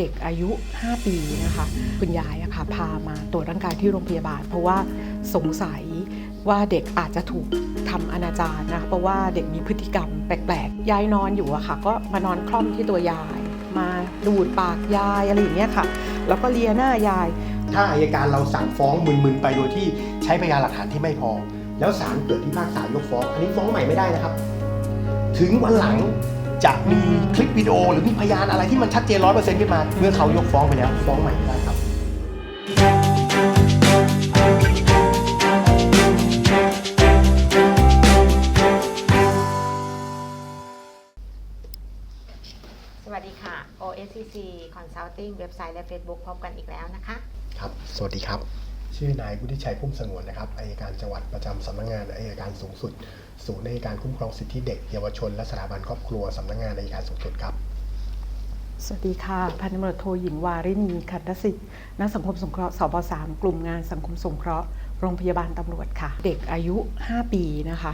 เด็กอายุ 5 ปีนะคะคุณยายอะค่ะพามาตรวจร่างกายที่โรงพยาบาล เพราะว่าสงสัยว่าเด็กอาจจะถูกทำอนาจารนะเพราะว่าเด็กมีพฤติกรรมแปลกๆ ยายนอนอยู่อะค่ะ ก็มานอนคล่อมที่ตัวยาย มาดูดปากยายอะไรอย่างเงี้ยค่ะ แล้วก็เลียหน้ายาย ถ้าอายการเราสั่งฟ้องมึนๆไปโดยที่ใช้พยานหลักฐานที่ไม่พอ แล้วศาลเกิดพิพากษายกฟ้อง อันนี้ฟ้องใหม่ไม่ได้นะครับ ถึงวันหลัง จะมีคลิปวิดีโอหรือมีพยานอะไรที่มันชัดเจนร้อยเปอร์เซ็นต์ขึ้นมา เมื่อเขายกฟ้องไปแล้วฟ้องใหม่ไม่ได้ครับสวัสดีค่ะ OSCC Consulting เว็บไซต์และ Facebook พบกันอีกแล้วนะคะ ครับ สวัสดีครับ ชื่อนายวุฒิชัยพุ่มสงวนนะครับอายการจังหวัดประจำสำนักงานอายการสูงสุด ศูนย์อายการคุ้มครองสิทธิเด็ก เยาวชน และสถาบันครอบครัวสำนักงานอายการสูงสุดครับสวัสดีค่ะ พันตำรวจโทหญิงวารินีขันทสิทธิ์นักสังคมสงเคราะห์สบ3กลุ่มงานสังคมสงเคราะห์โรงพยาบาลตำรวจค่ะ เด็กอายุ 5 ปีนะคะ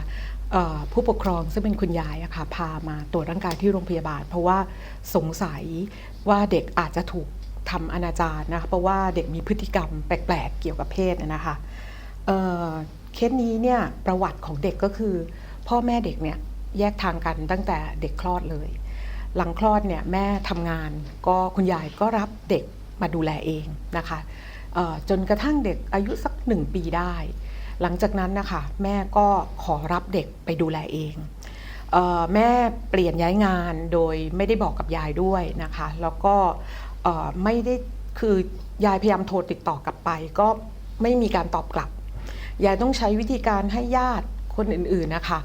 ผู้ปกครองซึ่งเป็นคุณยายอะค่ะพามาตรวจร่างกายที่โรงพยาบาล เพราะว่าสงสัยว่าเด็กอาจจะถูก ทำอนาจารนะคะเพราะว่าเด็กมีพฤติกรรมแปลกๆเกี่ยวกับเพศนะคะเเคสนี้เนี่ยประวัติของเด็กก็คือ พ่อแม่เด็กเนี่ยแยกทางกันตั้งแต่เด็กคลอดเลย หลังคลอดเนี่ยแม่ทำงานก็คุณยายก็รับเด็กมาดูแลเองนะคะจนกระทั่งเด็กอายุสักหนึ่งปีได้ หลังจากนั้นนะคะแม่ก็ขอรับเด็กไปดูแลเองเออแม่เปลี่ยนย้ายงานโดยไม่ได้บอกกับยายด้วยนะคะ แล้วก็ ไม่ได้คือยายพยายามโทรติดต่อกลับไป ก็ไม่มีการตอบกลับ ยายต้องใช้วิธีการให้ญาติคนอื่นๆนะคะ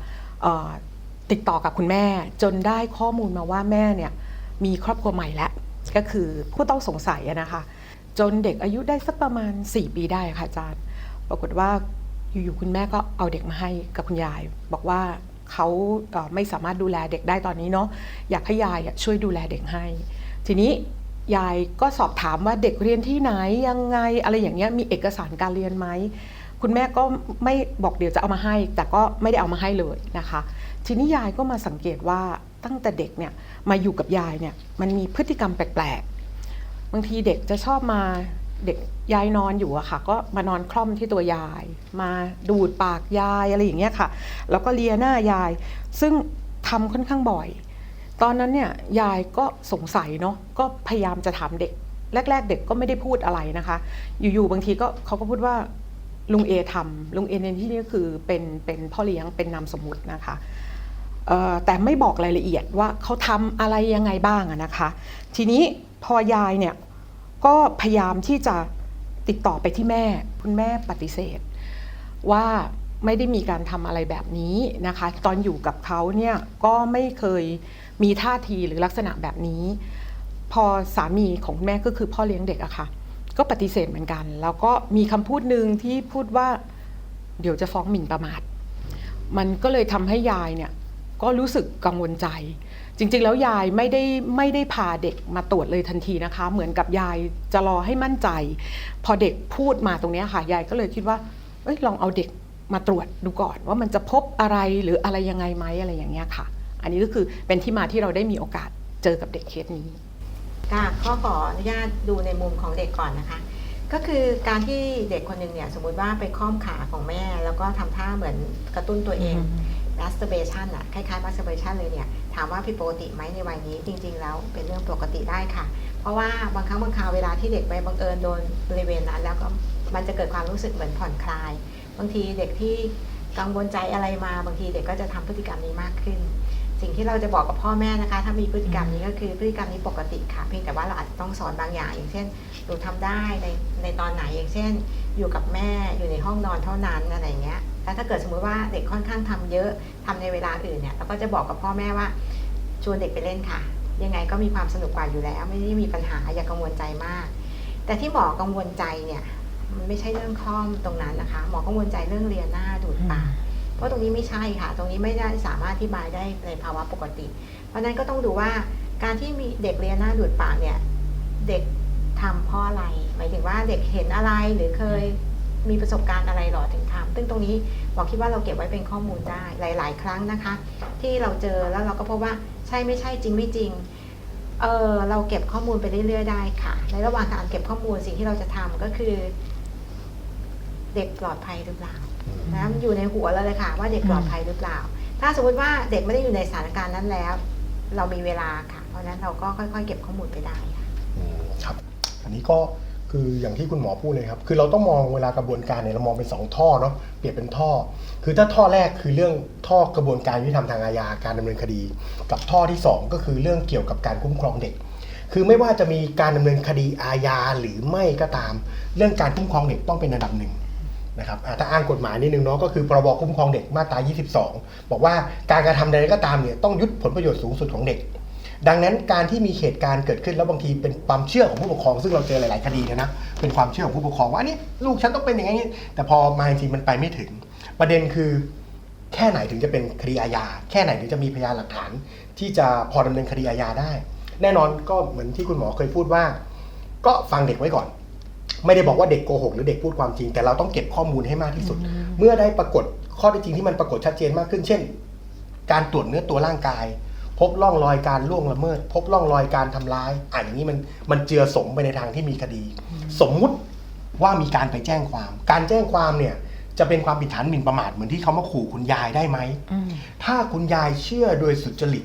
ติดต่อกับคุณแม่จนได้ข้อมูลมาว่าแม่เนี่ยมีครอบครัวใหม่แล้วก็คือผู้ต้องสงสัยนะคะ จนเด็กอายุได้สักประมาณ 4 ปีได้ค่ะอาจารย์ ปรากฏว่าอยู่ๆคุณแม่ก็เอาเด็กมาให้กับคุณยาย บอกว่าเขาไม่สามารถดูแลเด็กได้ตอนนี้เนาะอยากให้ยายช่วยดูแลเด็กให้ ทีนี้ ยายก็สอบถามว่าเด็กเรียนที่ไหนยังไงอะไรอย่างเงี้ยมีเอกสารการเรียนไหมคุณแม่ก็ไม่บอกเดี๋ยวจะเอามาให้ แต่ก็ไม่ได้เอามาให้เลยนะคะ ทีนี้ยายก็มาสังเกตว่าตั้งแต่เด็กเนี่ยมาอยู่กับยายเนี่ยมันมีพฤติกรรมแปลกๆบางทีเด็กจะชอบมาเด็กยายนอนอยู่อะค่ะ ก็มานอนคล่อมที่ตัวยาย มาดูดปากยายอะไรอย่างเงี้ยค่ะแล้วก็เลียหน้ายาย ซึ่งทำค่อนข้างบ่อย ตอนนั้นเนี่ยยายก็สงสัยเนาะก็พยายามจะถามเด็ก แรก ๆ เด็กก็ไม่ได้พูดอะไรนะคะ อยู่ๆบางทีก็เขาก็พูดว่าลุงเอทำลุงเอในที่นี้ก็คือเป็นเป็นพ่อเลี้ยงเป็นนามสมมุตินะคะแต่ไม่บอกรายละเอียดว่าเขาทำอะไรยังไงบ้างนะคะ ทีนี้พอยายเนี่ยก็พยายามที่จะติดต่อไปที่แม่คุณแม่ปฏิเสธ ว่าไม่ได้มีการทำอะไรแบบนี้นะคะ ตอนอยู่กับเขาเนี่ยก็ไม่เคย มีท่าทีหรือลักษณะแบบนี้ พอสามีของคุณแม่ก็คือพ่อเลี้ยงเด็กอะค่ะ ก็ปฏิเสธเหมือนกัน แล้วก็มีคำพูดหนึ่งที่พูดว่า เดี๋ยวจะฟ้องหมิ่นประมาท มันก็เลยทำให้ยายเนี่ยก็รู้สึกกังวลใจ จริง ๆ แล้วยายไม่ได้ไม่ได้พาเด็กมาตรวจเลยทันทีนะคะ เหมือนกับยายจะรอให้มั่นใจ พอเด็กพูดมาตรงนี้ค่ะยายก็เลยคิดว่าเอ้ยลองเอาเด็กมาตรวจดูก่อนว่ามันจะพบอะไรหรืออะไรยังไงไหมอะไรอย่างเงี้ยค่ะ อันนี้ก็คือเป็นที่มาที่เราได้มีโอกาสเจอกับเด็กเคสนี้ค่ะข้อขออนุญาตดูในมุมของเด็กก่อนนะคะ ก็คือการที่เด็กคนหนึ่งเนี่ยสมมุติว่าไปค้อมขาของแม่ แล้วก็ทำท่าเหมือนกระตุ้นตัวเอง masturbation อะคล้ายๆ masturbation เลยเนี่ย ถามว่าผิดปกติไหมในวัยนี้จริง ๆ แล้วเป็นเรื่องปกติได้ค่ะ เพราะว่าบางครั้งบางคราวเวลาที่เด็กไปบังเอิญโดนบริเวณนั้น แล้วก็มันจะเกิดความรู้สึกเหมือนผ่อนคลาย บางทีเด็กที่กังวลใจอะไรมาบางทีเด็กก็จะทำพฤติกรรมนี้มากขึ้น สิ่งที่เราจะบอกกับพ่อแม่นะคะ ถ้ามีพฤติกรรมนี้ก็คือพฤติกรรมนี้ปกติค่ะ เพียงแต่ว่าเราอาจจะต้องสอนบางอย่าง อย่างเช่นหนูทำได้ในในตอนไหนอย่างเช่น อยู่กับแม่อยู่ในห้องนอนเท่านั้นอะไรเงี้ยแล้วถ้าเกิดสมมุติว่าเด็กค่อนข้างทำเยอะทำในเวลาอื่นเนี่ยเราก็จะบอกกับพ่อแม่ว่าชวนเด็กไปเล่นค่ะ ยังไงก็มีความสนุกกว่าอยู่แล้ว ไม่ได้มีปัญหาอย่ากังวลใจมาก แต่ที่หมอกังวลใจเนี่ยมันไม่ใช่เรื่องข้อมตรงนั้นนะคะ หมอกังวลใจเรื่องเรียนหน้าดูดปาก เพราะตรงนี้ไม่ใช่ค่ะ ตรงนี้ไม่ได้สามารถอธิบายได้ในภาวะปกติ เพราะนั้นก็ต้องดูว่าการที่มีเด็กเรียนหน้าดูดปากเนี่ยเด็กทำเพราะอะไร หมายถึงว่าเด็กเห็นอะไรหรือเคยมีประสบการณ์อะไรหรอถึงทำซึ่งตรงนี้หมอคิดว่าเราเก็บไว้เป็นข้อมูลได้หลาย ๆ ครั้งนะคะ ที่เราเจอแล้วเราก็พบว่าใช่ไม่ใช่จริงไม่จริงเออเราเก็บข้อมูลไปเรื่อย ๆ ได้ค่ะ ในระหว่างการเก็บข้อมูลสิ่งที่เราจะทำก็คือ เด็กปลอดภัยหรือเปล่า นะมันอยู่ในหัวเราเลยค่ะ ว่าเด็กปลอดภัยหรือเปล่า ถ้าสมมติว่าเด็กไม่ได้อยู่ในสถานการณ์นั้นแล้ว เรามีเวลาค่ะ เพราะนั้นเราก็ค่อยๆ เก็บข้อมูลไปได้ค่ะอืมครับ อันนี้ก็คืออย่างที่คุณหมอพูดเลยครับ คือเราต้องมองเวลากระบวนการเนี่ยเรามองเป็นสองท่อเนาะ เปรียบเป็นท่อ คือถ้าท่อแรกคือเรื่องท่อกระบวนการยุติธรรมทางอาญาการดำเนินคดี กับท่อที่สองก็คือเรื่องเกี่ยวกับการคุ้มครองเด็ก คือไม่ว่าจะมีการดำเนินคดีอาญาหรือไม่ก็ตาม เรื่องการคุ้มครองเด็กต้องเป็นอันดับหนึ่ง นะครับถ้าอ้างกฎหมายนิดนึงเนาะก็คือพรบคุ้มครองเด็กมาตรา 22 บอกว่าการกระทำใดก็ตามเนี่ยต้องยึดผลประโยชน์สูงสุดของเด็ก ดังนั้นการที่มีเหตุการณ์เกิดขึ้นแล้วบางทีเป็นความเชื่อของผู้ปกครอง ซึ่งเราเจอหลาย ๆ คดีนยนะเป็นความเชื่อของผู้ปกครองว่าอันนี้ลูกฉันต้องเป็นอย่างนี้ แต่พอมาจริงๆมันไปไม่ถึง ประเด็นคือแค่ไหนถึงจะเป็นคดีอาญาแค่ไหนถึงจะมีพยานหลักฐาน ที่จะพอดำเนินคดีอาญาได้ แน่นอนก็เหมือนที่คุณหมอเคยพูดว่า ก็ฟังเด็กไว้ก่อน ไม่ได้บอกว่าเด็กโกหกหรือเด็กพูดความจริง แต่เราต้องเก็บข้อมูลให้มากที่สุด เมื่อได้ปรากฏข้อเท็จจริงที่มันปรากฏชัดเจนมากขึ้น เช่น การตรวจเนื้อตัวร่างกาย พบร่องรอยการล่วงละเมิด พบร่องรอยการทำร้ายอะอย่างนี้มันมันเจือสมไปในทางที่มีคดี สมมุติว่ามีการไปแจ้งความ การแจ้งความเนี่ยจะเป็นความผิดฐานหมิ่นประมาทเหมือนที่เขามาขู่คุณยายได้ไหมอืมถ้าคุณยายเชื่อโดยสุจริต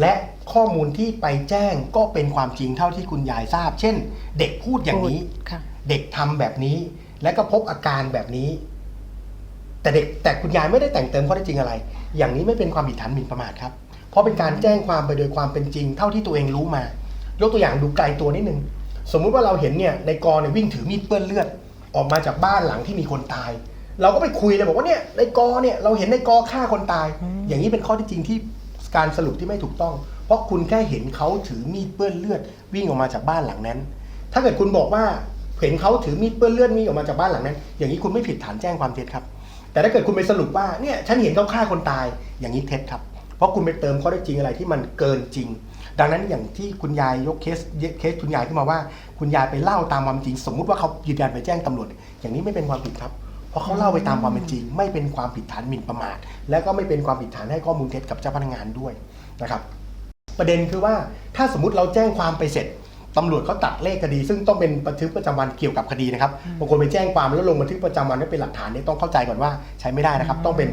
และข้อมูลที่ไปแจ้งก็เป็นความจริงเท่าที่คุณยายทราบ เช่น เด็กพูดอย่างนี้ค่ะ เด็กทำแบบนี้ และก็พบอาการแบบนี้ แต่เด็กแต่คุณยายไม่ได้แต่งเติมข้อเท็จจริงอะไร อย่างนี้ไม่เป็นความผิดฐานหมิ่นประมาทครับ เพราะเป็นการแจ้งความไปโดยความเป็นจริง เท่าที่ตัวเองรู้มา ยกตัวอย่างดูไกลตัวนิดนึงสมมุติว่าเราเห็นเนี่ยในกอเนี่ยวิ่งถือมีดเปื้อนเลือด ออกมาจากบ้านหลังที่มีคนตาย เราก็ไปคุยเลยบอกว่าเนี่ยในกอเนี่ยเราเห็นในกอฆ่าคนตาย อย่างนี้เป็นข้อที่จริงที่การสรุปที่ไม่ถูกต้อง เพราะคุณแค่เห็นเขาถือมีดเปื้อนเลือดวิ่งออกมาจากบ้านหลังนั้น ถ้าเกิดคุณบอกว่า เห็นเขาถือมีดเปื้อนเลือดวิ่งออกมาจากบ้านหลังนั้น อย่างนี้คุณไม่ผิดฐานแจ้งความเท็จครับ แต่ถ้าเกิดคุณไปสรุปว่าเนี่ยฉันเห็นเขาฆ่าคนตายอย่างนี้เท็จครับ เพราะคุณไปเติมข้อได้จริงอะไรที่มันเกินจริง ดังนั้นอย่างที่คุณยายยกเคสเคสคุณยายขึ้นมาว่า คุณยายไปเล่าตามความจริง สมมุติว่าเขายืนยันไปแจ้งตำรวจ อย่างนี้ไม่เป็นความผิดครับเพราะเขาเล่าไปตามความเป็นจริง ไม่เป็นความผิดฐานหมิ่นประมาท และก็ไม่เป็นความผิดฐานให้ข้อมูลเท็จกับเจ้าพนักงานด้วยนะครับ ประเด็นคือว่าถ้าสมมติเราแจ้งความไปเสร็จ ตำรวจเขาตัดเลขคดี ซึ่งต้องเป็นบันทึกประจำวันเกี่ยวกับคดีนะครับบางคนไปแจ้งความแล้วลงบันทึกประจำวันไว้เป็นหลักฐานเนี่ยต้องเข้าใจก่อนว่าใช้ไม่ได้นะครับ ต้องเป็น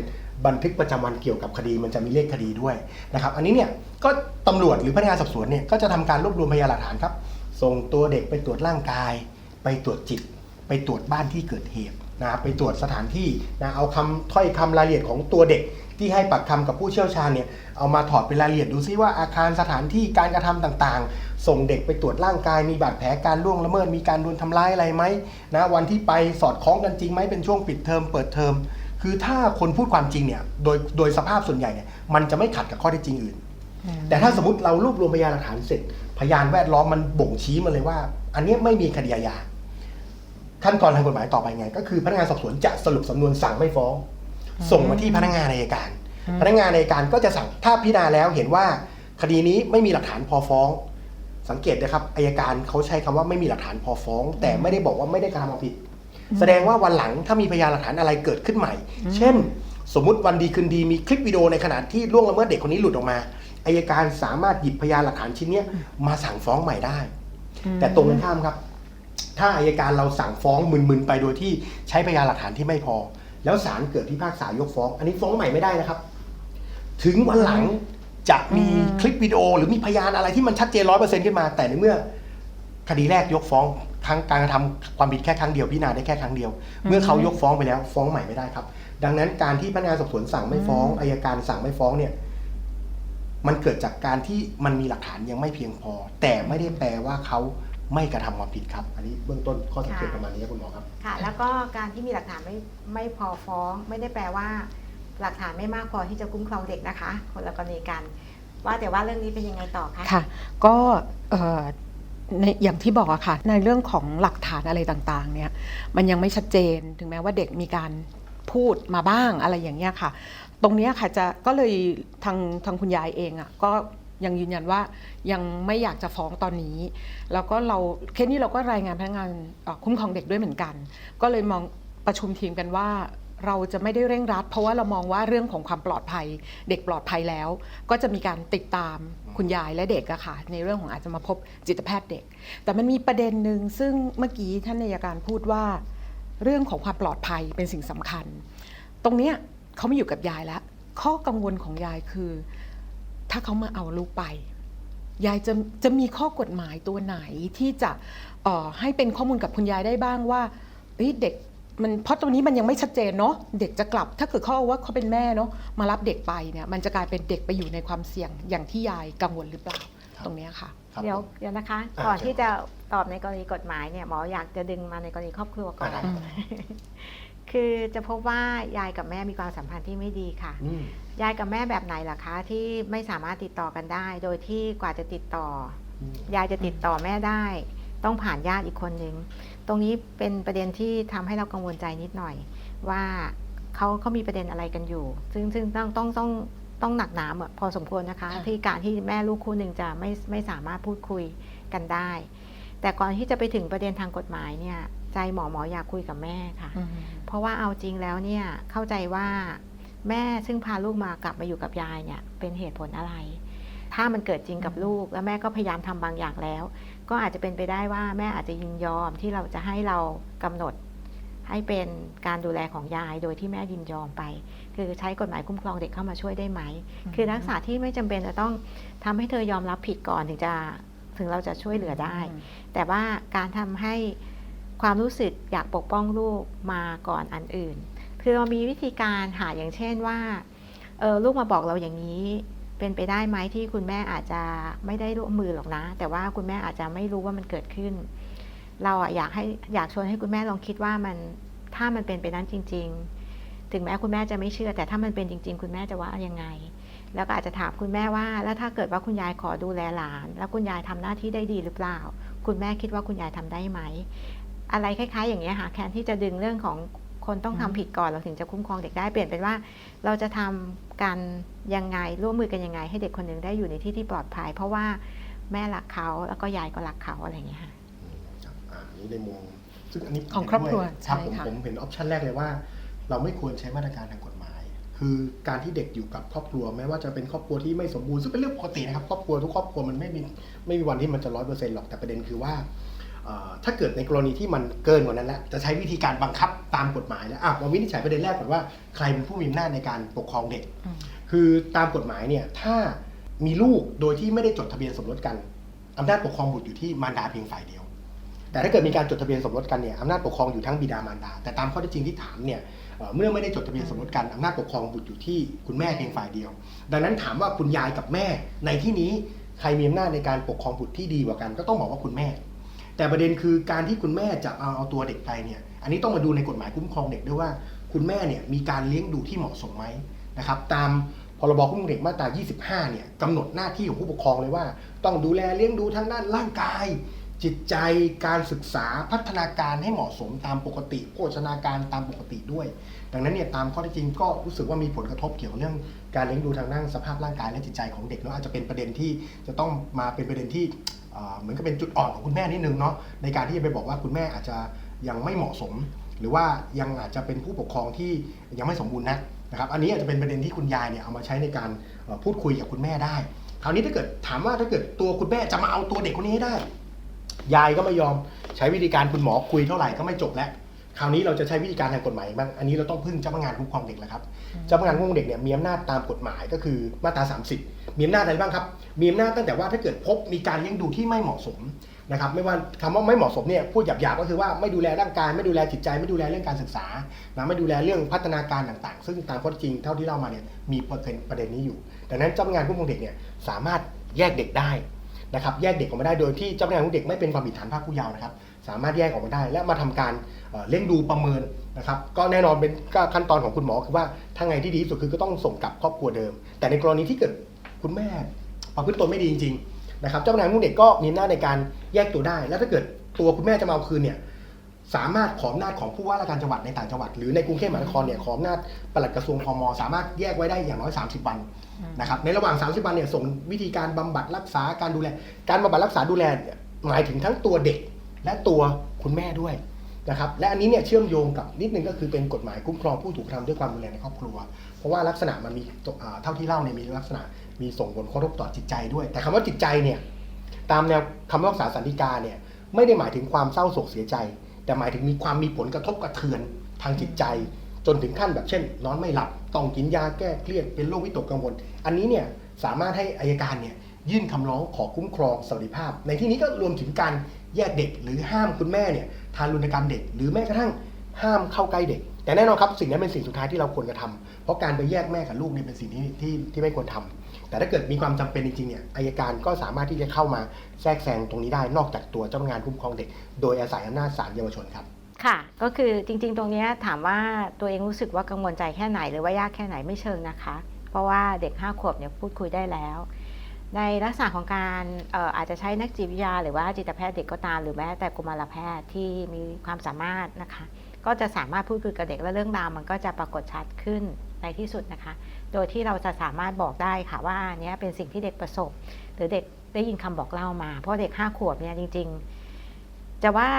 บันทึกประจำวันเกี่ยวกับคดี มันจะมีเลขคดีด้วยนะครับ อันนี้เนี่ยก็ตำรวจหรือพนักงานสอบสวนเนี่ยก็จะทำการรวบรวมพยานหลักฐานครับ ส่งตัวเด็กไปตรวจร่างกาย ไปตรวจจิต ไปตรวจบ้านที่เกิดเหตุนะครับไปตรวจสถานที่นะเอาคำถ้อยคำรายละเอียดของตัวเด็กที่ให้ปากคำกับผู้เชี่ยวชาญเนี่ยเอามาถอดเป็นรายละเอียดดูซิว่าอาคารสถานที่การกระทำต่างๆ ส่งเด็กไปตรวจร่างกายมีบาดแผลการล่วงละเมิดมีการโดนทำร้ายอะไรไหมนะวันที่ไปสอดคล้องกันจริงไหมเป็นช่วงปิดเทอมเปิดเทอมคือถ้าคนพูดความจริงเนี่ยโดยโดยสภาพส่วนใหญ่เนี่ยมันจะไม่ขัดกับข้อเท็จจริงอื่น แต่ถ้าสมมติเรารวบรวมพยานหลักฐานเสร็จ พยานแวดล้อมมันบ่งชี้มาเลยว่า อันเนี้ยไม่มีคดีอาญาขั้นตอนทางกฎหมายต่อไปไง ก็คือพนักงานสอบสวนจะสรุปสำนวนสั่งไม่ฟ้อง ส่งมาที่พนักงานอัยการ พนักงานอัยการก็จะสั่งถ้าพิจารณาแล้วเห็นว่าคดีนี้ไม่มีหลักฐานพอฟ้อง สังเกตนะครับอัยการเขาใช้คำว่าไม่มีหลักฐานพอฟ้อง แต่ไม่ได้บอกว่าไม่ได้กระทำความผิด แสดงว่าวันหลังถ้ามีพยานหลักฐานอะไรเกิดขึ้นใหม่ เช่น สมมุติวันดีคืนดีมีคลิปวิดีโอในขณะที่ล่วงละเมิดเด็กคนนี้หลุดออกมาอายการสามารถหยิบพยานหลักฐานชิ้นเนี้ยมาสั่งฟ้องใหม่ได้ แต่ตรงกันข้ามครับ ถ้าอายการเราสั่งฟ้องมึนๆไปโดยที่ใช้พยานหลักฐานที่ไม่พอ แล้วศาลเกิดพิพากษายกฟ้อง อันนี้ฟ้องใหม่ไม่ได้นะครับ ถึงวันหลัง จะมีคลิปวิดีโอหรือมีพยานอะไรที่มันชัดเจนร้อยเปอร์เซ็นต์ขึ้นมา แต่ในเมื่อ คดีแรกยกฟ้องครั้งการกระทำความผิดแค่ครั้งเดียวพิจารณาได้แค่ครั้งเดียว เมื่อเขายกฟ้องไปแล้วฟ้องใหม่ไม่ได้ครับ ดังนั้นการที่พนักงานสอบสวนสั่งไม่ฟ้องอายการสั่งไม่ฟ้องเนี่ย มันเกิดจากการที่มันมีหลักฐานยังไม่เพียงพอ แต่ไม่ได้แปลว่าเขาไม่กระทำความผิดครับ อันนี้เบื้องต้นข้อสังเกตประมาณนี้ครับคุณหมอครับ ค่ะ แล้วก็การที่มีหลักฐานไม่ไม่พอฟ้อง ไม่ได้แปลว่า หลักฐานไม่มากพอที่จะคุ้มครองเด็กนะคะ คนละกรณีกัน ว่าแต่ว่าเรื่องนี้เป็นยังไงต่อคะ ค่ะ ก็เอ่อในอย่างที่บอกอะค่ะ ในเรื่องของหลักฐานอะไรต่างๆ เนี่ย มันยังไม่ชัดเจน ถึงแม้ว่าเด็กมีการพูดมาบ้างอะไรอย่างเงี้ยค่ะ ตรงเนี้ยค่ะจะก็เลยทางทางคุณยายเองอะก็ยังยืนยันว่ายังไม่อยากจะฟ้องตอนนี้ แล้วก็เราเคสนี้เราก็รายงานพนักงานเอ่อคุ้มครองเด็กด้วยเหมือนกัน ก็เลยมองประชุมทีมกันว่า เราจะไม่ได้เร่งรัด เพราะว่าเรามองว่าเรื่องของความปลอดภัย เด็กปลอดภัยแล้ว ก็จะมีการติดตามคุณยายและเด็กอะค่ะ ในเรื่องของอาจจะมาพบจิตแพทย์เด็ก แต่มันมีประเด็นหนึ่งซึ่งเมื่อกี้ท่านนายการพูดว่า เรื่องของความปลอดภัยเป็นสิ่งสำคัญ ตรงเนี้ยเขาไม่อยู่กับยายแล้ว ข้อกังวลของยายคือ ถ้าเขามาเอาลูกไป ยายจะจะมีข้อกฎหมายตัวไหนที่จะเอ่อให้เป็นข้อมูลกับคุณยายได้บ้างว่าเฮ้ยเด็ก มันเพราะตรงนี้มันยังไม่ชัดเจนเนาะเด็กจะกลับถ้าเกิดเขาเอาว่าเขาเป็นแม่เนาะมารับเด็กไปเนี่ยมันจะกลายเป็นเด็กไปอยู่ในความเสี่ยงอย่างที่ยายกังวลหรือเปล่าครับตรงเนี้ยค่ะ ครับเดี๋ยวผมเดี๋ยวนะคะ อ่าก่อนเชิญที่จะตอบในกรณีกฎหมายเนี่ยหมออยากจะดึงมาในกรณีครอบครัวก่อน อ่า อืม คือจะพบว่ายายกับแม่มีความสัมพันธ์ที่ไม่ดีค่ะ อืม ยายกับแม่แบบไหนล่ะคะ ที่ไม่สามารถติดต่อกันได้ โดยที่กว่าจะติดต่ออืมยายจะติดต่อแม่ได้ ต้องผ่านญาติอีกคนนึง ตรงนี้เป็นประเด็นที่ทำให้เรากังวลใจนิดหน่อย ว่าเขาเขามีประเด็นอะไรกันอยู่ ซึ่งซึ่งต้องต้องต้องต้องหนักหนาเหมือนพอสมควรนะคะค่ะที่การที่แม่ลูกคู่หนึ่งจะไม่ไม่สามารถพูดคุยกันได้ แต่ก่อนที่จะไปถึงประเด็นทางกฎหมายเนี่ยใจหมอหมออยากคุยกับแม่ค่ะอืมเพราะว่าเอาจริงแล้วเนี่ยเข้าใจว่าแม่ซึ่งพาลูกมากลับมาอยู่กับยายเนี่ยเป็นเหตุผลอะไร ถ้ามันเกิดจริงกับอืมลูกแล้วแม่ก็พยายามทำบางอย่างแล้ว ก็อาจจะเป็นไปได้ว่าแม่อาจจะยินยอมที่เราจะให้เรากำหนด ให้เป็นการดูแลของยายโดยที่แม่ยินยอมไป คือใช้กฎหมายคุ้มครองเด็กเข้ามาช่วยได้ไหม คือลักษณะที่ไม่จำเป็นจะต้องทำให้เธอยอมรับผิดก่อนถึงจะถึงเราจะช่วยเหลือได้ แต่ว่าการทำให้ความรู้สึกอยากปกป้องลูกมาก่อนอันอื่น คือเรามีวิธีการหาอย่างเช่นว่าเออลูกมาบอกเราอย่างนี้ เป็นไปได้ไหมที่คุณแม่อาจจะไม่ได้ร่วมมือหรอกนะ แต่ว่าคุณแม่อาจจะไม่รู้ว่ามันเกิดขึ้น เราอยากให้อยากชวนให้คุณแม่ลองคิดว่ามันถ้ามันเป็นไปนั้นจริง ๆ ถึงแม้คุณแม่จะไม่เชื่อ แต่ถ้ามันเป็นจริง ๆ คุณแม่จะว่ายังไง แล้วก็อาจจะถามคุณแม่ว่า แล้วถ้าเกิดว่าคุณยายขอดูแลหลาน แล้วคุณยายทำหน้าที่ได้ดีหรือเปล่า คุณแม่คิดว่าคุณยายทำได้ไหมอะไรคล้าย ๆ อย่างเงี้ค่ะแทนที่จะดึงเรื่องของ คนต้องทำผิดก่อนเราถึงจะคุ้มครองเด็กได้เปลี่ยนเป็นว่า เราจะทำกันยังไงร่วมมือกันยังไง ให้เด็กคนหนึ่งได้อยู่ในที่ที่ปลอดภัย เพราะว่าแม่รักเขาแล้วก็ยายก็รักเขาอะไรอย่างเงี้ยค่ะอืมครับอ่าอันนี้ในมุมซึ่งอันนี้ของครอบครัวเห็นด้วยใช่ผมค่ะผมเห็นออปชันแรกเลยว่า เราไม่ควรใช้มาตรการทางกฎหมาย คือการที่เด็กอยู่กับครอบครัวแม้ว่าจะเป็นครอบครัวที่ไม่สมบูรณ์ซึ่งเป็นเรื่องปกตินะครับครอบครัวทุกครอบครัวมันไม่มีไม่มีวันที่มันจะร้อยเปอร์เซ็นต์หรอกแต่ประเด็นคือว่าเอ่อ ถ้าเกิดในกรณีที่มันเกินกว่านั้นแล้วจะใช้วิธีการบังคับตามกฎหมายแล้วอะมาวินิจฉัยประเด็นแรกก่อนว่าใครเป็นผู้มีอำนาจในการปกครองเด็กอืมคือตามกฎหมายเนี่ยถ้ามีลูกโดยที่ไม่ได้จดทะเบียนสมรสกันอำนาจปกครองบุตรอยู่ที่มารดาเพียงฝ่ายเดียว แต่ถ้าเกิดมีการจดทะเบียนสมรสกันเนี่ยอำนาจปกครองอยู่ทั้งบิดามารดา แต่ตามข้อเท็จจริงที่ถามเนี่ยเอ่อเมื่อไม่ได้จดทะเบียนสมรสกันอำนาจปกครองบุตรอยู่ที่คุณแม่เพียงฝ่ายเดียว ดังนั้นถามว่าคุณยายกับแม่ในที่นี้ใครมีอำนาจในการปกครองบุตรที่ดีกว่ากัน ก็ต้องบอกว่าคุณแม่ แต่ประเด็นคือการที่คุณแม่จะเอาเอาตัวเด็กไปเนี่ย อันนี้ต้องมาดูในกฎหมายคุ้มครองเด็กด้วยว่า คุณแม่เนี่ยมีการเลี้ยงดูที่เหมาะสมไหมนะครับ ตามพรบคุ้มครองเด็กมาตรา 25 เนี่ยกำหนดหน้าที่ของผู้ปกครองเลยว่า ต้องดูแลเลี้ยงดูทางด้านร่างกาย จิตใจการศึกษาพัฒนาการให้เหมาะสมตามปกติโภชนาการตามปกติด้วย ดังนั้นเนี่ยตามข้อเท็จจริงก็รู้สึกว่ามีผลกระทบเกี่ยวกับเรื่องการเลี้ยงดูทางด้านสภาพร่างกายและจิตใจของเด็กแล้วอาจจะเป็นประเด็นที่จะต้องมาเป็นประเด็นที่ เหมือนกับเป็นจุดอ่อนของคุณแม่นิดนึงเนาะในการที่จะไปบอกว่าคุณแม่อาจจะยังไม่เหมาะสม หรือว่ายังอาจจะเป็นผู้ปกครองที่ยังไม่สมบูรณ์นะนะครับอันนี้อาจจะเป็นประเด็นที่คุณยายเนี่ยเอามาใช้ในการพูดคุยกับคุณแม่ได้ คราวนี้ถ้าเกิดถามว่าถ้าเกิดตัวคุณแม่จะมาเอาตัวเด็กคนนี้ให้ได้ ยายก็ไม่ยอมใช้วิธีการคุณหมอคุยเท่าไหร่ก็ไม่จบแล้ว คราวนี้เราจะใช้วิธีการทางกฎหมายบ้าง อันนี้เราต้องพึ่งเจ้าพนักงานคุ้มครองเด็กแล้วครับ เจ้าพนักงานคุ้มครองเด็กเนี่ยมีอำนาจตามกฎหมายก็คือมาตรา 30 มีอำนาจอะไรบ้างครับ มีอำนาจตั้งแต่ว่าถ้าเกิดพบมีการเลี้ยงดูที่ไม่เหมาะสมนะครับ ไม่ว่าคำว่าไม่เหมาะสมเนี่ยพูดหยาบๆก็คือว่าไม่ดูแลร่างกายไม่ดูแลจิตใจไม่ดูแลเรื่องการศึกษานะไม่ดูแลเรื่องพัฒนาการต่างๆ ซึ่งตามข้อเท็จจริงเท่าที่เล่ามาเนี่ยมีประเด็นประเด็นนี้อยู่ ดังนั้นเจ้าพนักงานคุ้มครองเด็กเนี่ยสามารถแยกเด็กได้นะครับแยกเด็กออกมาได้โดยที่เจ้าพนักงานคุ้มครองเด็กไม่เป็นความผิดฐานพรากผู้เยาว์นะครับ สามารถแยกออกมาได้ และมาทำการเอ่งดูประเมินนะครับก็แน่นอนเป็นก็ขั้นตอนของคุณหมอคือว่าถ้าไงที่ดีที่สุดคือก็ต้องส่งกลับครอบครัวเดิม แต่ในกรณีที่เกิดคุณแม่ประพฤติตนไม่ดีจริงๆนะครับเจ้าพนักงานคุ้มครองเด็กก็มีหน้าในการแยกตัวได้ แล้วถ้าเกิดตัวคุณแม่จะมาเอาคืนเนี่ยสามารถขออำนาจของผู้ว่าราชการจังหวัดในต่างจังหวัดหรือในกรุงเทพมหานครเนี่ยขออำนาจปลัดกระทรวงพมสามารถแยกไว้ได้อย่างน้อย 30 วันนะครับในระหว่าง 30 วันเนี่ยส่งวิธีการบำบัดรักษาการดูแล การบำบัดรักษาดูแลหมายถึงทั้งตัวเด็ก และตัวคุณแม่ด้วยนะครับและอันนี้เนี่ยเชื่อมโยงกับนิดนึงก็คือเป็นกฎหมายคุ้มครองผู้ถูกกระทำด้วยความรุนแรงในครอบครัว เพราะว่าลักษณะมันมีเท่าที่เล่าเนี่ยมีลักษณะมีส่งผลกระทบต่อจิตใจด้วย แต่คำว่าจิตใจเนี่ยตามแนวคำพิพากษาสันติกาเนี่ยไม่ได้หมายถึงความเศร้าโศกเสียใจ แต่หมายถึงมีความมีผลกระทบกระเทือนทางจิตใจ จนถึงขั้นแบบเช่น นอนไม่หลับต้องกินยาแก้เครียดเป็นโรควิตกกังวล อันนี้เนี่ยสามารถให้อายการเนี่ยยื่นคำร้องขอคุ้มครองสวัสดิภาพ ในที่นี้ก็รวมถึงการ แยกเด็ก หรือห้ามคุณแม่เนี่ยทารุณกรรมเด็ก หรือแม้กระทั่งห้ามเข้าใกล้เด็ก แต่แน่นอนครับสิ่งนั้นเป็นสิ่งสุดท้ายที่เราควรกระทำเพราะการไปแยกแม่กับลูกเนี่ยเป็นสิ่งที่ที่ที่ไม่ควรทำแต่ถ้าเกิดมีความจำเป็นจริงๆเนี่ยอายการก็สามารถที่จะเข้ามาแทรกแซงตรงนี้ได้นอกจากตัวเจ้าพนักงานคุ้มครองเด็ก โดยอาศัยอำนาจศาลเยาวชนครับค่ะก็คือจริงๆ ตรงนี้ถามว่าตัวเองรู้สึกว่ากังวลใจแค่ไหนหรือว่ายากแค่ไหนไม่เชิงนะคะ เพราะว่าเด็ก 5 ขวบเนี่ยพูดคุยได้แล้ว ในลักษณะของการอออาจจะใช้นักจิตวิทยา หรือว่าจิตแพทย์เด็กก็ตาม หรือแม้แต่กุมารแพทย์ที่มีความสามารถนะคะ ก็จะสามารถพูดคุยกับเด็กและเรื่องราวมันก็จะปรากฏชัดขึ้นในที่สุดนะคะ โดยที่เราจะสามารถบอกได้ค่ะว่าเนี้ยเป็นสิ่งที่เด็กประสบ หรือเด็กได้ยินคำบอกเล่ามา เพราะเด็ก5ขวบเนี่ยจริง ๆ จะว่า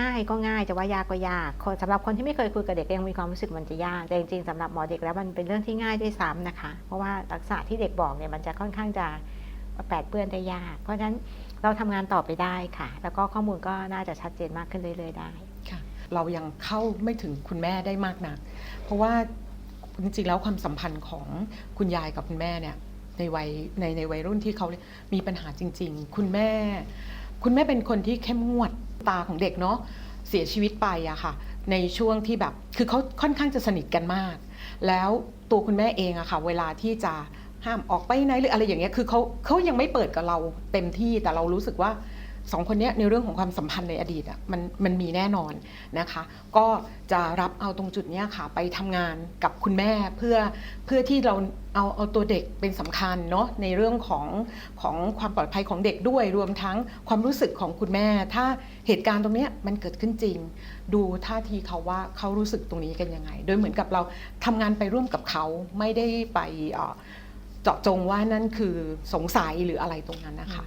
ง่ายก็ง่ายจะว่ายากก็ยากคนสำหรับคนที่ไม่เคยคุยกับเด็กยังมีความรู้สึกมันจะยากแต่จริงๆสำหรับหมอเด็กแล้วมันเป็นเรื่องที่ง่ายด้วยซ้ำนะคะ เพราะว่าลักษณะที่เด็กบอกเนี่ยมันจะค่อนข้างจะ แปดเปื้อนได้ยาก เพราะฉะนั้นเราทำงานต่อไปได้ค่ะ แล้วก็ข้อมูลก็น่าจะชัดเจนมากขึ้นเรื่อยๆได้ค่ะ เรายังเข้าไม่ถึงคุณแม่ได้มากนัก เพราะว่าจริงๆแล้วความสัมพันธ์ของคุณยายกับคุณแม่เนี่ยในวัยในในวัยรุ่นที่เขามีปัญหาจริง ๆ คุณแม่ คุณแม่เป็นคนที่เข้มงวดตาของเด็กเนาะเสียชีวิตไปอะค่ะ ในช่วงที่แบบคือเขาค่อนข้างจะสนิทกันมาก แล้วตัวคุณแม่เองอะค่ะ เวลาที่จะ ห้ามออกไปไหนหรืออะไรอย่างเงี้ยคือเขาเขายังไม่เปิดกับเราเต็มที่แต่เรารู้สึกว่าสองคนนี้ในเรื่องของความสัมพันธ์ในอดีตอะมันมันมีแน่นอนนะคะ ก็จะรับเอาตรงจุดนี้ค่ะไปทำงานกับคุณแม่เพื่อเพื่อที่เราเอาเอาตัวเด็กเป็นสำคัญเนาะในเรื่องของของความปลอดภัยของเด็กด้วย รวมทั้งความรู้สึกของคุณแม่ ถ้าเหตุการณ์ตรงนี้มันเกิดขึ้นจริง ดูท่าทีเขาว่าเขารู้สึกตรงนี้กันยังไง โดยเหมือนกับเราทำงานไปร่วมกับเขาไม่ได้ไปอ่อ เจาะจงว่านั่นคือสงสัยหรืออะไรตรงนั้นนะคะ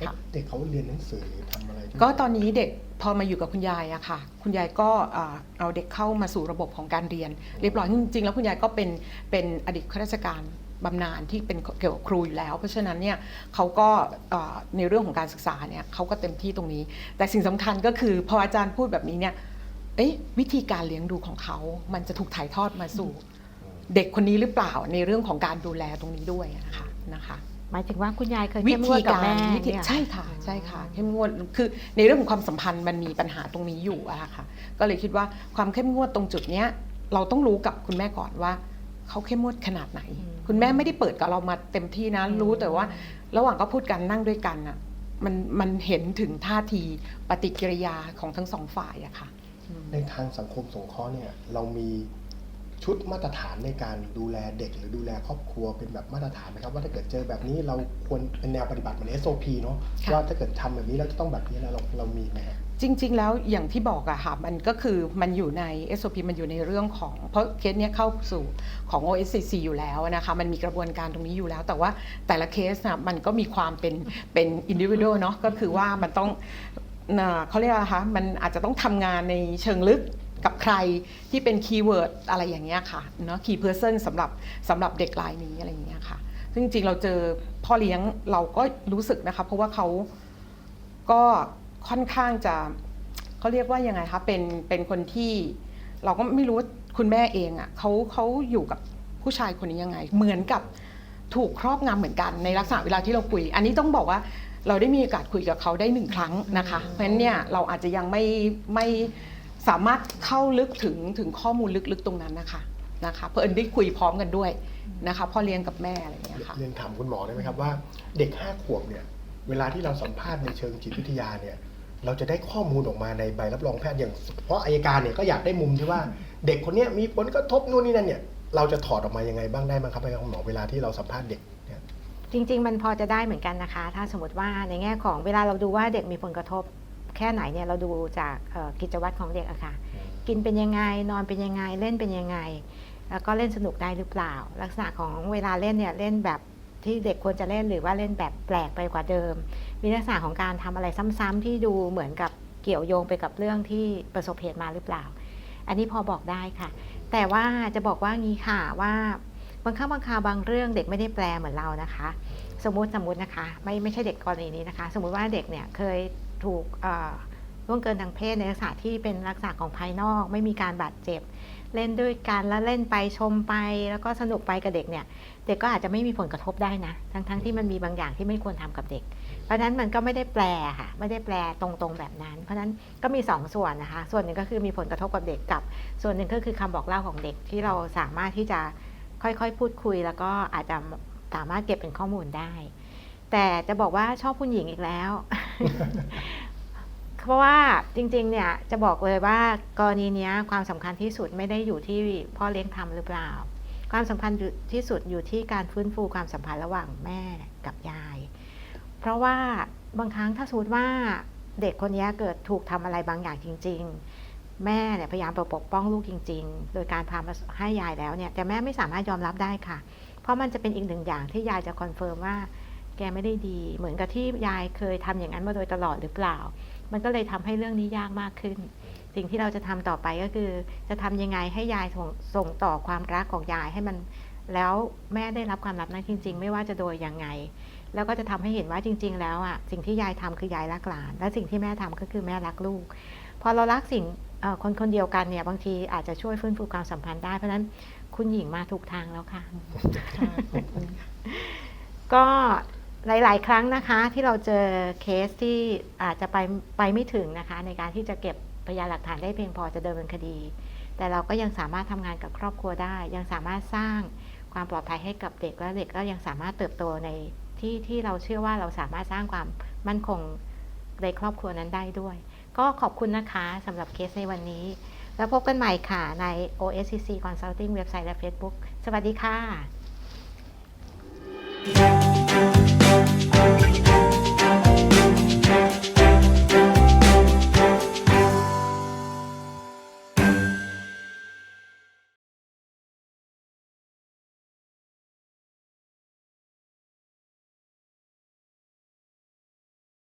ค่ะ เด็กเขาเรียนหนังสือหรือทำอะไรที่ก็ตอนนี้เด็กพอมาอยู่กับคุณยายอะค่ะ คุณยายก็อ่าเอาเด็กเข้ามาสู่ระบบของการเรียน เรียบร้อยจริงๆแล้วคุณยายก็เป็นเป็นอดีตข้าราชการบำนาญที่เป็นเกี่ยวกับครูอยู่แล้ว เพราะฉะนั้นเนี่ยเขาก็อ่าในเรื่องของการศึกษาเนี่ยเขาก็เต็มที่ตรงนี้ แต่สิ่งสำคัญก็คือพออาจารย์พูดแบบนี้เนี่ยเอ๊ะวิธีการเลี้ยงดูของเขา มันจะถูกถ่ายทอดมาสู่ เด็กคนนี้หรือเปล่าในเรื่องของการดูแลตรงนี้ด้วยนะคะนะคะหมายถึงว่าคุณยายเคยวิเข้มงวธีดกับการแม่วิธีเนี่ยใช่ค่ะใช่ค่ะเข้มงวดคือในเรื่องของความสัมพันธ์มันมีปัญหาตรงนี้อยู่อะค่ะ ก็เลยคิดว่าความเข้มงวดตรงจุดเนี้ยเราต้องรู้กับคุณแม่ก่อนว่าเขาเข้มงวดขนาดไหน คุณแม่ไม่ได้เปิดกับเรามาเต็มที่นะ รู้แต่ว่า ระหว่างก็พูดกันนั่งด้วยกันอะมันมันเห็นถึงท่าทีปฏิกิริยาของทั้งสองฝ่ายอะค่ะ ในทางสังคมสงเคราะห์เนี่ยเรามี ชุดมาตรฐานในการดูแลเด็กหรือดูแลครอบครัวเป็นแบบมาตรฐานไหมครับ ว่าถ้าเกิดเจอแบบนี้เราควรเป็นแนวปฏิบัติเหมือน SOP เนาะค่ะว่าถ้าเกิดทำแบบนี้เราจะต้องแบบนี้แล้วเราเรามีไหมฮะจริง ๆ แล้วอย่างที่บอกอะค่ะมันก็คือมันอยู่ใน SOP มันอยู่ในเรื่องของ เพราะเคสเนี้ยเข้าสู่ของ OSCC อยู่แล้วนะคะมันมีกระบวนการตรงนี้อยู่แล้ว แต่ว่าแต่ละเคสนะมันก็มีความเป็นเป็นอินดิวิ u a l เนาะก็คือว่ามันต้องน่ะเขาเรียกอะไรคะมันอาจจะต้องทำงานในเชิงลึก กับใครที่เป็นคีย์เวิร์ดอะไรอย่างเงี้ยค่ะเนาะคีย์เพอร์เซนสำหรับสำหรับเด็กรายนี้อะไรอย่างเงี้ยค่ะ ซึ่งจริงๆเราเจอพ่อเลี้ยงเราก็รู้สึกนะคะเพราะว่าเขาก็ค่อนข้างจะเขาเรียกว่ายังไงคะเป็นเป็นคนที่เราก็ไม่รู้ว่าคุณแม่เองอะ่ะเขาเขาอยู่กับผู้ชายคนนี้ยังไง เหมือนกับถูกครอบงำเหมือนกันในลักษณะเวลาที่เราคุย อันนี้ต้องบอกว่าเราได้มีโอกาสคุยกับเขาได้หนึ่งครั้งนะคะ เพราะฉะนั้นเนี่ยเราอาจจะยังไม่ไม่ สามารถเข้าลึกถึงถึงข้อมูลลึกๆตรงนั้นนะคะนะคะเพราะเอิญได้คุยพร้อมกันด้วยนะคะพ่อเลี้ยงกับแม่อะไรอย่างเงี้ยค่ะเรียนถามคุณหมอได้ไหมครับว่าเด็กห้าขวบเนี่ยเวลาที่เราสัมภาษณ์ในเชิงจิตวิทยาเนี่ยเราจะได้ข้อมูลออกมาในใบรับรองแพทย์อย่าง เพราะอายการเนี่ยก็อยากได้มุมที่ว่าเด็กคนเนี้ยมีผลกระทบนู่นนี่นั่นเนี่ยเราจะถอดออกมายังไงบ้างได้บ้างครับคุณหมอเวลาที่เราสัมภาษณ์เด็กเนี่ยจริง ๆ มันพอจะได้เหมือนกันนะคะ ถ้าสมมติว่าในแง่ของเวลาเราดูว่าเด็กมีผลกระทบ แค่ไหนเนี่ยเราดูจากเอ่อกิจวัตรของเด็กอะค่ะ กินเป็นยังไงนอนเป็นยังไงเล่นเป็นยังไง แล้วก็เล่นสนุกได้หรือเปล่า ลักษณะของเวลาเล่นเนี่ยเล่นแบบที่เด็กควรจะเล่นหรือว่าเล่นแบบแปลกไปกว่าเดิม มีลักษณะของการทำอะไรซ้ำๆที่ดูเหมือนกับเกี่ยวโยงไปกับเรื่องที่ประสบเหตุมาหรือเปล่า อันนี้พอบอกได้ค่ะ แต่ว่าจะบอกว่างี้ค่ะว่าบางครั้งบางคราวบางเรื่องเด็กไม่ได้แปลเหมือนเรานะคะ สมมติสมมตินะคะ ไม่ไม่ใช่เด็กกรณีนี้นะคะ สมมุติว่าเด็กเนี่ยเคย ถูกเอ่อล่วงเกินทางเพศในลักษณะที่เป็นลักษณะของภายนอก ไม่มีการบาดเจ็บ เล่นด้วยกันแล้วเล่นไปชมไป แล้วก็สนุกไปกับเด็กเนี่ยเด็กก็อาจจะไม่มีผลกระทบได้นะ ทั้งๆทที่มันมีบางอย่างที่ไม่ควรทำกับเด็ก เพราะฉะนั้นมันก็ไม่ได้แปลค่ะ ไม่ได้แปลตรงๆแบบนั้น เพราะฉะนั้นก็มี2ส่วนนะคะ ส่วนหนึ่งก็คือมีผลกระทบกับเด็กกับ ส่วนหนึ่งก็คือคำบอกเล่าของเด็กที่เราสามารถที่จะค่อยๆ พูดคุย แล้วก็อาจจะสามารถเก็บเป็นข้อมูลได้ แต่จะบอกว่าชอบผู้หญิงอีกแล้ว เพราะว่าจริง ๆ เนี่ยจะบอกเลยว่ากรณีเนี้ยความสำคัญที่สุดไม่ได้อยู่ที่พ่อเลี้ยงทำหรือเปล่า ความสำคัญอยู่ที่สุดอยู่ที่การฟื้นฟูความสัมพันธ์ระหว่างแม่กับยาย เพราะว่าบางครั้งถ้าสมมติว่าเด็กคนนี้เกิดถูกทำอะไรบางอย่างจริง ๆ แม่เนี่ยพยายามปกป้องลูกจริง ๆ โดยการพามาให้ยายแล้วเนี่ยแต่แม่ไม่สามารถยอมรับได้ค่ะ เพราะมันจะเป็นอีกหนึ่งอย่างที่ยายจะคอนเฟิร์มว่า แกไม่ได้ดี เหมือนกับที่ยายเคยทำอย่างนั้นมาโดยตลอดหรือเปล่า มันก็เลยทำให้เรื่องนี้ยากมากขึ้น สิ่งที่เราจะทำต่อไปก็คือ จะทำยังไงให้ยายส่งส่งต่อความรักของยายให้มัน แล้วแม่ได้รับความรักนั้นจริง ๆ ไม่ว่าจะโดยยังไง แล้วก็จะทำให้เห็นว่าจริง ๆ แล้วอะสิ่งที่ยายทำคือยายรักหลาน และสิ่งที่แม่ทำก็คือแม่รักลูก พอเรารักสิ่งเอ่อคนคนเดียวกันเนี่ยบางทีอาจจะช่วยฟื้นฟูความสัมพันธ์ได้เพราะฉะนั้นคุณหญิงมาถูกทางแล้วค่ะก็ หลาย ๆ ครั้งนะคะที่เราเจอเคสที่อาจจะไปไปไม่ถึงนะคะ ในการที่จะเก็บพยานหลักฐานได้เพียงพอจะดำเนินคดี แต่เราก็ยังสามารถทำงานกับครอบครัวได้ ยังสามารถสร้างความปลอดภัยให้กับเด็กและเด็กก็ยังสามารถเติบโตในที่ที่เราเชื่อว่าเราสามารถสร้างความมั่นคงในครอบครัวนั้นได้ด้วย ก็ขอบคุณนะคะสำหรับเคสในวันนี้ แล้วพบกันใหม่ค่ะใน OSCC Consulting เว็บไซต์และ Facebook สวัสดีค่ะ